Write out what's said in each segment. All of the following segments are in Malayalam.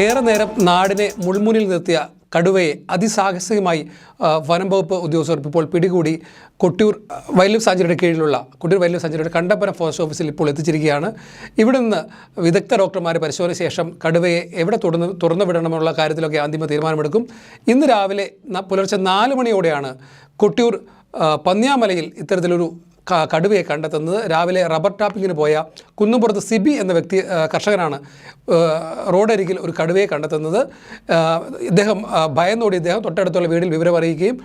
ഏറെ നേരം നാടിനെ മുൾമുനിൽ നിർത്തിയ കടുവയെ അതിസാഹസികമായി വനം വകുപ്പ് ഉദ്യോഗസ്ഥർ ഇപ്പോൾ പിടികൂടി. കൊട്ടിയൂർ വൈൽഡ് ലൈഫ് സാഞ്ചുറിയുടെ കീഴിലുള്ള കൊട്ടിയൂർ വൈൽഡ് ലൈഫ് സാഞ്ചുറിയുടെ കണ്ടപ്പന ഫോറസ്റ്റ് ഓഫീസിൽ ഇപ്പോൾ എത്തിച്ചിരിക്കുകയാണ്. ഇവിടെ നിന്ന് വിദഗ്ധ ഡോക്ടർമാരെ പരിശോധന ശേഷം കടുവയെ എവിടെ തുറന്ന് തുറന്നു വിടണമെന്നുള്ള കാര്യത്തിലൊക്കെ അന്തിമ തീരുമാനമെടുക്കും. ഇന്ന് രാവിലെ പുലർച്ചെ നാല് മണിയോടെയാണ് കൊട്ടിയൂർ പന്ന്യാമലയിൽ ഇത്തരത്തിലൊരു കടുവയെ കണ്ടെത്തുന്നത്. രാവിലെ റബ്ബർ ടാപ്പിങ്ങിന് പോയ കുന്നുംപുറത്ത് സിബി എന്ന വ്യക്തി കർഷകനാണ് റോഡരികിൽ ഒരു കടുവയെ കണ്ടെത്തുന്നത്. ഇദ്ദേഹം ഭയന്നോടി ഇദ്ദേഹം തൊട്ടടുത്തുള്ള വീടിൽ വിവരം അറിയിക്കുകയും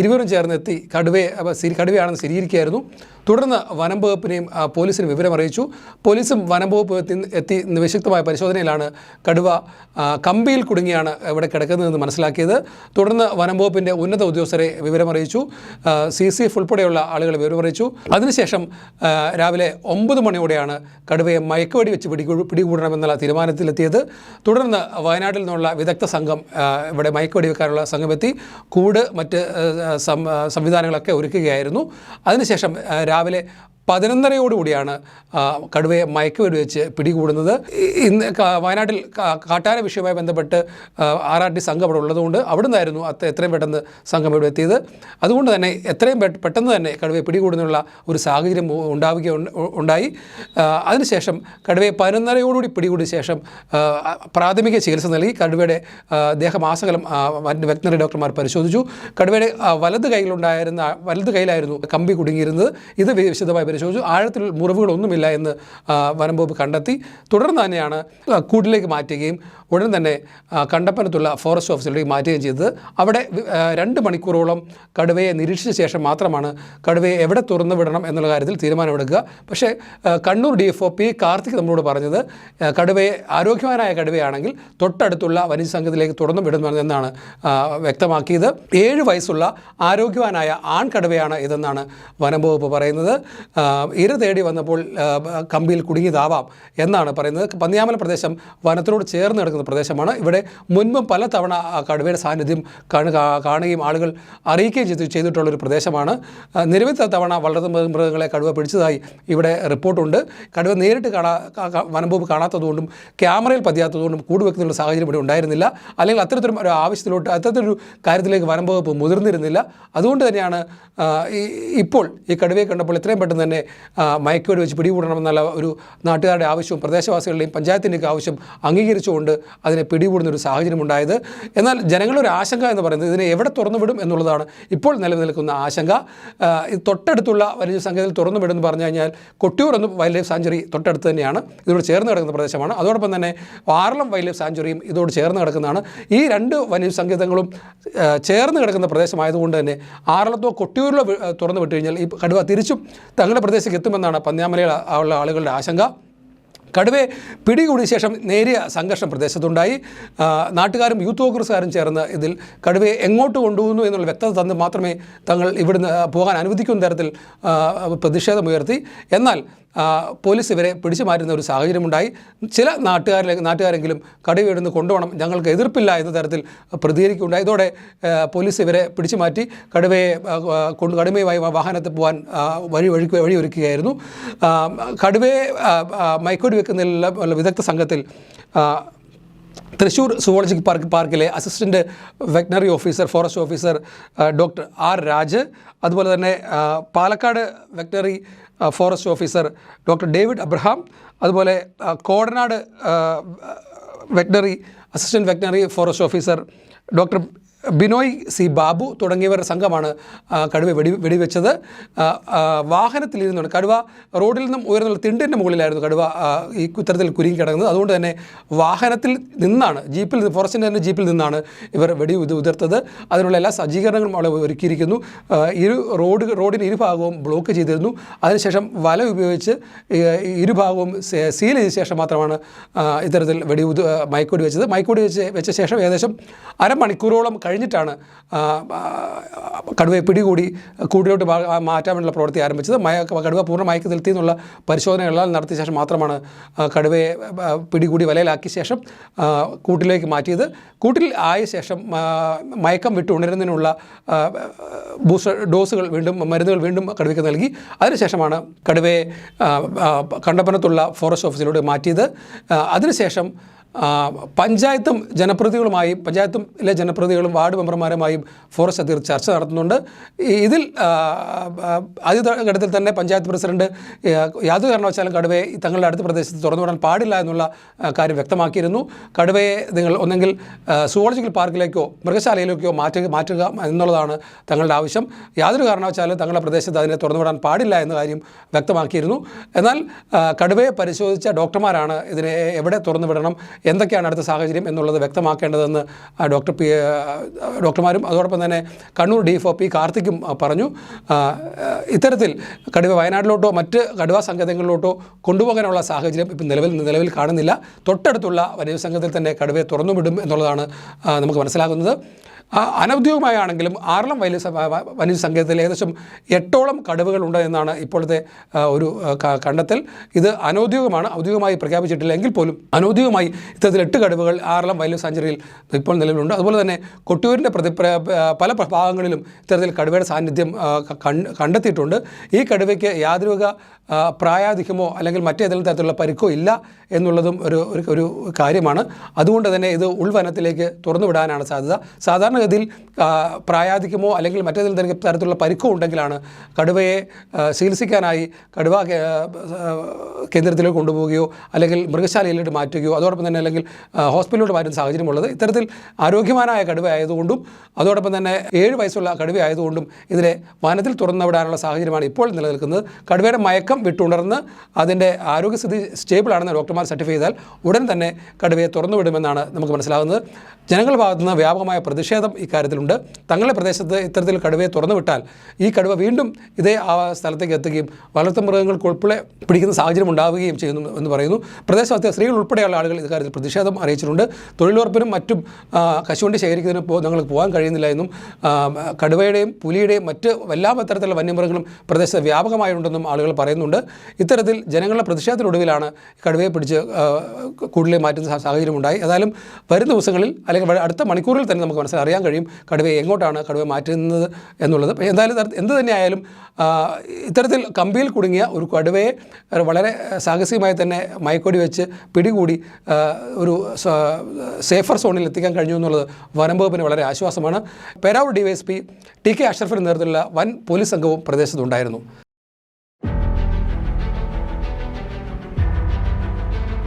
ഇരുവരും ചേർന്നെത്തി കടുവയെ കടുവയാണെന്ന് സ്ഥിരീകരിക്കുകയായിരുന്നു. തുടർന്ന് വനം വകുപ്പിനെയും പോലീസിനും വിവരം അറിയിച്ചു. പോലീസും വനം വകുപ്പ് എത്തി എത്തി പരിശോധനയിലാണ് കടുവ കമ്പിയിൽ കുടുങ്ങിയാണ് ഇവിടെ കിടക്കുന്നതെന്ന് മനസ്സിലാക്കിയത്. തുടർന്ന് വനം വകുപ്പിന്റെ ഉന്നത ഉദ്യോഗസ്ഥരെ വിവരമറിയിച്ചു സി സി എഫ് ഉൾപ്പെടെയുള്ള ആളുകൾ വിവരമറിയിച്ചു അതിനുശേഷം ആ, രാവിലെ ഒമ്പത് മണിയോടെയാണ് കടുവയെ മയക്കുവടി വെച്ച് പിടികൂ പിടികൂടണമെന്നുള്ള തീരുമാനത്തിലെത്തിയത്. തുടർന്ന് വയനാട്ടിൽ നിന്നുള്ള വിദഗ്ധ സംഘം ഇവിടെ മയക്കുവടി വെക്കാനുള്ള സംഘമെത്തി. കൂട് മറ്റ് സംവിധാനങ്ങളൊക്കെ ഒരുക്കുകയായിരുന്നു. അതിനുശേഷം രാവിലെ പതിനൊന്നരയോടുകൂടിയാണ് കടുവയെ മയക്കുവെടി വെച്ച് പിടികൂടുന്നത്. ഇന്ന് വയനാട്ടിൽ കാട്ടാന വിഷയവുമായി ബന്ധപ്പെട്ട് ആർ ആർ ടി സംഘം അവിടെ ഉള്ളതുകൊണ്ട് അവിടെ നിന്നായിരുന്നു അത്ര എത്രയും പെട്ടെന്ന് സംഘം ഇവിടെ എത്തിയത്. അതുകൊണ്ട് തന്നെ എത്രയും പെട്ടെന്ന് തന്നെ കടുവയെ പിടികൂടുന്നുള്ള ഒരു സാഹചര്യം ഉണ്ടാവുക ഉണ്ടായി. അതിനുശേഷം കടുവയെ പതിനൊന്നരയോടുകൂടി പിടികൂടിയ ശേഷം പ്രാഥമിക ചികിത്സ നൽകി. കടുവയുടെ ദേഹമാസകലം വെറ്റിനറി ഡോക്ടർമാർ പരിശോധിച്ചു. കടുവയുടെ വലത് കൈയിലുണ്ടായിരുന്ന വലത് കൈയിലായിരുന്നു കമ്പി കുടുങ്ങിയിരുന്നത്. ഇത് വിശദമായി പരിശോധിച്ചു ആഴത്തിൽ മുറിവുകളൊന്നുമില്ല എന്ന് വനം വകുപ്പ് കണ്ടെത്തി. തുടർന്ന് തന്നെയാണ് കൂട്ടിലേക്ക് മാറ്റുകയും ഉടൻ തന്നെ കണ്ടപ്പനത്തുള്ള ഫോറസ്റ്റ് ഓഫീസിലേക്ക് മാറ്റുകയും ചെയ്തത്. അവിടെ രണ്ട് മണിക്കൂറോളം കടുവയെ നിരീക്ഷിച്ച ശേഷം മാത്രമാണ് കടുവയെ എവിടെ തുറന്നു വിടണം എന്നുള്ള കാര്യത്തിൽ തീരുമാനമെടുക്കുക. പക്ഷേ Kannur D F O P Karthik നമ്മളോട് പറഞ്ഞത് കടുവയെ ആരോഗ്യവാനായ കടുവയാണെങ്കിൽ തൊട്ടടുത്തുള്ള വന്യസംഘത്തിലേക്ക് തുറന്നു വിടുന്നു എന്നാണ് വ്യക്തമാക്കിയത്. ഏഴ് വയസ്സുള്ള ആരോഗ്യവാനായ ആൺകടുവയാണ് ഇതെന്നാണ് വനം വകുപ്പ് പറയുന്നത് ഇര തേടി വന്നപ്പോൾ കമ്പിയിൽ കുടുങ്ങിയതാവാം എന്നാണ് പറയുന്നത്. പന്നിയാമല പ്രദേശം വനത്തിനോട് ചേർന്ന് പ്രദേശമാണ്. ഇവിടെ മുൻപും പല തവണ കടുവയുടെ സാന്നിധ്യം കാണുകയും ആളുകൾ അറിയിക്കുകയും ചെയ്തു ചെയ്തിട്ടുള്ളൊരു പ്രദേശമാണ്. നിരവധി തവണ വളർത്തു മൃഗങ്ങളെ കടുവ പിടിച്ചതായി ഇവിടെ റിപ്പോർട്ടുണ്ട്. കടുവ നേരിട്ട് കാണാ വനംഭൂമി കാണാത്തതുകൊണ്ടും ക്യാമറയിൽ പതിയാത്തതുകൊണ്ടും കൂടുവെക്കുന്ന സാഹചര്യം ഇവിടെ ഉണ്ടായിരുന്നില്ല. അല്ലെങ്കിൽ അത്തരത്തിലും ഒരു ആവശ്യത്തിലോട്ട് അത്തരത്തിലൊരു കാര്യത്തിലേക്ക് വനംവകുപ്പ് മുതിർന്നിരുന്നില്ല. അതുകൊണ്ട് തന്നെയാണ് ഇപ്പോൾ ഈ കടുവയെ കണ്ടപ്പോൾ എത്രയും പെട്ടെന്ന് തന്നെ മയക്കോട് വെച്ച് പിടികൂടണമെന്നുള്ള ഒരു നാട്ടുകാരുടെ ആവശ്യവും പ്രദേശവാസികളുടെയും പഞ്ചായത്തിന്റെയൊക്കെ ആവശ്യം അംഗീകരിച്ചുകൊണ്ട് അതിനെ പിടികൂടുന്ന ഒരു സാഹചര്യം ഉണ്ടായത് എന്നാൽ ജനങ്ങളുടെ ഒരു ആശങ്ക എന്ന് പറയുന്നത് ഇതിനെ എവിടെ തുറന്നു വിടും എന്നുള്ളതാണ്. ഇപ്പോൾ നിലനിൽക്കുന്ന ആശങ്ക. തൊട്ടടുത്തുള്ള വലിയ സംഖ്യയിൽ തുറന്നു വിടുമെന്ന് പറഞ്ഞു കഴിഞ്ഞാൽ കൊട്ടിയൂർ എന്ന വൈൽഡ് ലൈഫ് സാഞ്ചുറി തൊട്ടടുത്ത് തന്നെയാണ്. ഇതോട് ചേർന്ന് കിടക്കുന്ന പ്രദേശമാണ്. അതോടൊപ്പം തന്നെ വാർളം വൈൽഡ് ലൈഫ് സാഞ്ചുറിയും ഇതോട് ചേർന്ന് കിടക്കുന്നതാണ്. ഈ രണ്ട് വലിയ സങ്കേതങ്ങളും ആ, ചേർന്ന് കിടക്കുന്ന പ്രദേശമായതുകൊണ്ട് തന്നെ ആറളത്തോ കൊട്ടിയൂരിലോ തുറന്നു വിട്ടു കഴിഞ്ഞാൽ ഈ കടുവ തിരിച്ചും തങ്ങളുടെ പ്രദേശത്തേക്ക് എത്തുമെന്നാണ് പന്ന്യാമലയിൽ ഉള്ള ആളുകളുടെ ആശങ്ക. കടുവയെ പിടികൂടിയ ശേഷം നേരിയ സംഘർഷം പ്രദേശത്തുണ്ടായി. നാട്ടുകാരും യൂത്ത് കോൺഗ്രസ്സുകാരും ചേർന്ന് ഇതിൽ കടുവയെ എങ്ങോട്ട് കൊണ്ടുപോകുന്നു എന്നുള്ള വ്യക്തത തന്ന് മാത്രമേ തങ്ങൾ ഇവിടുന്ന് പോകാൻ അനുവദിക്കുന്ന തരത്തിൽ പ്രതിഷേധമുയർത്തി. എന്നാൽ പോലീസ് ഇവരെ പിടിച്ചു മാറ്റുന്ന ഒരു സാഹചര്യമുണ്ടായി. ചില നാട്ടുകാരിലെ നാട്ടുകാരെങ്കിലും കടുവയിടുന്ന് കൊണ്ടുപോകണം ഞങ്ങൾക്ക് എതിർപ്പില്ല എന്ന തരത്തിൽ പ്രതികരിക്കുകയുണ്ടായി. ഇതോടെ പോലീസ് ഇവരെ പിടിച്ചു മാറ്റി കടുവയെ കൊണ്ട് കടുമയുമായി വാഹനത്തിൽ പോകാൻ വഴി വഴി വഴിയൊരുക്കുകയായിരുന്നു. കടുവയെ ആ, വെക്കുന്നതിലുള്ള വിദഗ്ധ സംഘത്തിൽ ആ, തൃശ്ശൂർ സുവോളജിക്കൽ പാർക്ക് പാർക്കിലെ assistant veterinary officer forest officer doctor R Raj അതുപോലെ തന്നെ Palakkad veterinary forest officer doctor David Abraham അതുപോലെ Kodanad veterinary assistant veterinary forest officer doctor Binoy C Babu തുടങ്ങിയവരുടെ സംഘമാണ് കടുവ വെടി വെടിവെച്ചത്. വാഹനത്തിലിരുന്നുകൊണ്ട് കടുവ റോഡിൽ നിന്നും ഉയർന്നുള്ള തിണ്ടിന്റെ മുകളിലായിരുന്നു കടുവ ഈ കുത്തരത്തിൽ കുരുങ്ങി കിടക്കുന്നത്. അതുകൊണ്ട് തന്നെ വാഹനത്തിൽ നിന്നാണ് ജീപ്പിൽ ഫോറസ്റ്റിന്റെ തന്നെ ജീപ്പിൽ നിന്നാണ് ഇവർ വെടി ഉതി- ഉതിർത്തത്. അതിനുള്ള എല്ലാ സജ്ജീകരണങ്ങളും അവിടെ ഒരുക്കിയിരിക്കുന്നു. ഇരു റോഡ് റോഡിന് ഇരുഭാഗവും ബ്ലോക്ക് ചെയ്തിരുന്നു. അതിനുശേഷം വല ഉപയോഗിച്ച് ഇരുഭാഗവും സീൽ ചെയ്ത ശേഷം മാത്രമാണ് ഇത്തരത്തിൽ വെടി ഉത് മയക്കുവെടി വെച്ചത്. മൈക്കോടി വെച്ച് വെച്ച ശേഷം ഏകദേശം അരമണിക്കൂറോളം കഴിഞ്ഞിട്ടാണ് കടുവയെ പിടികൂടി കൂടിലോട്ട് മാറ്റാൻ വേണ്ടിയുള്ള പ്രവൃത്തി ആരംഭിച്ചത്. മയ കടുവ പൂർണ മയക്കത്തിലെത്തി എന്നുള്ള പരിശോധനകളെല്ലാം നടത്തിയ ശേഷം മാത്രമാണ് കടുവയെ പിടികൂടി വലയിലാക്കിയ ശേഷം കൂട്ടിലേക്ക് മാറ്റിയത്. കൂട്ടിൽ ആയ ശേഷം മയക്കം വിട്ട് ഉണരുന്നതിനുള്ള ബൂസ്റ്റർ ഡോസുകൾ വീണ്ടും മരുന്നുകൾ വീണ്ടും കടുവയ്ക്ക് നൽകി. അതിനുശേഷമാണ് കടുവയെ കണ്ടപ്പനത്തുള്ള ഫോറസ്റ്റ് ഓഫീസിലൂടെ മാറ്റിയത്. അതിനുശേഷം പഞ്ചായത്തും ജനപ്രതിനിധികളുമായും പഞ്ചായത്തിലെ ജനപ്രതിനിധികളും വാർഡ് മെമ്പർമാരുമായും ഫോറസ്റ്റ് അധികൃതർ ചർച്ച നടത്തുന്നുണ്ട്. ഇതിൽ ആദ്യ ഘട്ടത്തിൽ തന്നെ പഞ്ചായത്ത് പ്രസിഡന്റ് യാതൊരു കാരണവശാലും കടുവയെ തങ്ങളുടെ അടുത്ത പ്രദേശത്ത് തുറന്നുവിടാൻ പാടില്ല എന്നുള്ള കാര്യം വ്യക്തമാക്കിയിരുന്നു. കടുവയെ നിങ്ങൾ ഒന്നെങ്കിൽ സുവോളജിക്കൽ പാർക്കിലേക്കോ മൃഗശാലയിലേക്കോ മാറ്റുക മാറ്റുക എന്നുള്ളതാണ് തങ്ങളുടെ ആവശ്യം. യാതൊരു കാരണവശാലും തങ്ങളുടെ പ്രദേശത്ത് അതിനെ തുറന്നുവിടാൻ പാടില്ല എന്ന കാര്യം വ്യക്തമാക്കിയിരുന്നു. എന്നാൽ കടുവയെ പരിശോധിച്ച ഡോക്ടർമാരാണ് ഇതിനെ എവിടെ തുറന്നു വിടണം എന്തൊക്കെയാണ് അടുത്ത സാഹചര്യം എന്നുള്ളത് വ്യക്തമാക്കേണ്ടതെന്ന് ഡോക്ടർ പി ഡോക്ടർമാരും അതോടൊപ്പം തന്നെ Kannur D F O P കാർത്തിക്കും പറഞ്ഞു. ഇത്തരത്തിൽ കടുവ വയനാട്ടിലോട്ടോ മറ്റ് കടുവ സങ്കേതങ്ങളിലോട്ടോ കൊണ്ടുപോകാനുള്ള സാഹചര്യം ഇപ്പം നിലവിൽ നിലവിൽ കാണുന്നില്ല. തൊട്ടടുത്തുള്ള വന്യ സംഘത്തിൽ തന്നെ കടുവയെ തുറന്നുവിടും എന്നുള്ളതാണ് നമുക്ക് മനസ്സിലാകുന്നത്. അനൗദ്യോഗികമായാണെങ്കിലും ആറളം വലിയ വലിയ സങ്കേതത്തിൽ ഏകദേശം എട്ടോളം കടുവകളുണ്ട് എന്നാണ് ഇപ്പോഴത്തെ ഒരു കണ്ടെത്തൽ. ഇത് അനൗദ്യോഗികമാണ് ഔദ്യോഗികമായി പ്രഖ്യാപിച്ചിട്ടില്ല എങ്കിൽ പോലും അനൗദ്യോഗികമായി ഇത്തരത്തിൽ എട്ട് കടുവകൾ ആറളം വൈല സാഞ്ചുറിയിൽ ഇപ്പോൾ നിലവിലുണ്ട്. അതുപോലെ തന്നെ കൊട്ടിയൂരിന്റെ പ്രതി പല ഭാഗങ്ങളിലും ഇത്തരത്തിൽ കടുവയുടെ സാന്നിധ്യം കണ്ടെത്തിയിട്ടുണ്ട്. ഈ കടുവയ്ക്ക് യാതൊരുവിധ പ്രായാധികമോ അല്ലെങ്കിൽ മറ്റേതെങ്കിലും തരത്തിലുള്ള പരിക്കോ ഇല്ല എന്നുള്ളതും ഒരു ഒരു- കാര്യമാണ്. അതുകൊണ്ട് തന്നെ ഇത് ഉൾവനത്തിലേക്ക് തുറന്നുവിടാനാണ് സാധ്യത. സാധാരണഗതിയിൽ ആ, പ്രായാധിക്യമോ അല്ലെങ്കിൽ മറ്റേതെങ്കിലും തരത്തിലുള്ള പരിക്കോ ഉണ്ടെങ്കിലാണ് കടുവയെ ചികിത്സിക്കാനായി കടുവ കേന്ദ്രത്തിലേക്ക് കൊണ്ടുപോവുകയോ അല്ലെങ്കിൽ മൃഗശാലയിലോട്ട് മാറ്റുകയോ അതോടൊപ്പം തന്നെ അല്ലെങ്കിൽ ഹോസ്പിറ്റലിലോട്ട് മാറ്റുന്ന സാഹചര്യമുള്ളത്. ഇത്തരത്തിൽ ആരോഗ്യവാനായ കടുവ ആയതുകൊണ്ടും അതോടൊപ്പം തന്നെ ഏഴ് വയസ്സുള്ള കടുവ ആയതുകൊണ്ടും ഇതിനെ വനത്തിൽ തുറന്നുവിടാനുള്ള സാഹചര്യമാണ് ഇപ്പോൾ നിലനിൽക്കുന്നത്. കടുവയുടെ മയക്കം വിട്ടുണർന്ന് അതിന്റെ ആരോഗ്യസ്ഥിതി സ്റ്റേബിൾ ആണെന്ന് ഡോക്ടർമാർ സർട്ടിഫൈ ചെയ്താൽ ഉടൻ തന്നെ കടുവയെ തുറന്നുവിടുമെന്നാണ് നമുക്ക് മനസ്സിലാകുന്നത്. ജനങ്ങൾ ഭാഗത്തുനിന്ന് വ്യാപകമായ പ്രതിഷേധം ഇക്കാര്യത്തിലുണ്ട് തങ്ങളുടെ പ്രദേശത്ത് ഇത്തരത്തിൽ കടുവയെ തുറന്നുവിട്ടാൽ ഈ കടുവ വീണ്ടും ഇതേ ആ സ്ഥലത്തേക്ക് എത്തുകയും വളർത്തുമൃഗങ്ങൾക്ക് ഉൾപ്പെടെ പിടിക്കുന്ന സാഹചര്യം ഉണ്ടാവുകയും ചെയ്യുന്നു എന്ന് പറയുന്നു. പ്രദേശത്തെ സ്ത്രീകൾ ഉൾപ്പെടെയുള്ള ആളുകൾ ഇക്കാര്യത്തിൽ പ്രതിഷേധം അറിയിച്ചിട്ടുണ്ട്. തൊഴിലുറപ്പിനും മറ്റും കശുവണ്ടി ശേഖരിക്കുന്നതിന് പോ ഞങ്ങൾക്ക് പോകാൻ കഴിയുന്നില്ല എന്നും കടുവയുടെയും പുലിയുടെയും മറ്റ് എല്ലാ തരത്തിലുള്ള വന്യമൃഗങ്ങളും പ്രദേശത്ത് വ്യാപകമായിട്ടുണ്ടെന്നും ആളുകൾ പറയുന്നുണ്ട്. ഇത്തരത്തിൽ ജനങ്ങളുടെ പ്രതിഷേധത്തിനൊടുവിലാണ് കടുവയെ പിടിച്ച് കൂടുതൽ മാറ്റുന്ന സാഹചര്യം സാഹചര്യമുണ്ടായി. ഏതായാലും വരും ദിവസങ്ങളിൽ അല്ലെങ്കിൽ അടുത്ത മണിക്കൂറിൽ തന്നെ നമുക്ക് മനസ്സിൽ അറിയാൻ കഴിയും. കടുവയെ എങ്ങോട്ടാണ് കടുവ മാറ്റുന്നത് എന്നുള്ളത്. എന്തായാലും എന്ത് തന്നെയായാലും ഇത്തരത്തിൽ കമ്പിയിൽ കുടുങ്ങിയ ഒരു കടുവയെ വളരെ സാഹസികമായി തന്നെ മയക്കൊടി വെച്ച് പിടികൂടി ഒരു സേഫർ സോണിൽ എത്തിക്കാൻ കഴിഞ്ഞു എന്നുള്ളത് വനം വകുപ്പിന് വളരെ ആശ്വാസമാണ്. പേരാവൂർ പി ടി കെ അഷ്റഫിന്റെ നേതൃത്വത്തിലുള്ള വൻ പോലീസ് സംഘവും പ്രദേശത്തുണ്ടായിരുന്നു.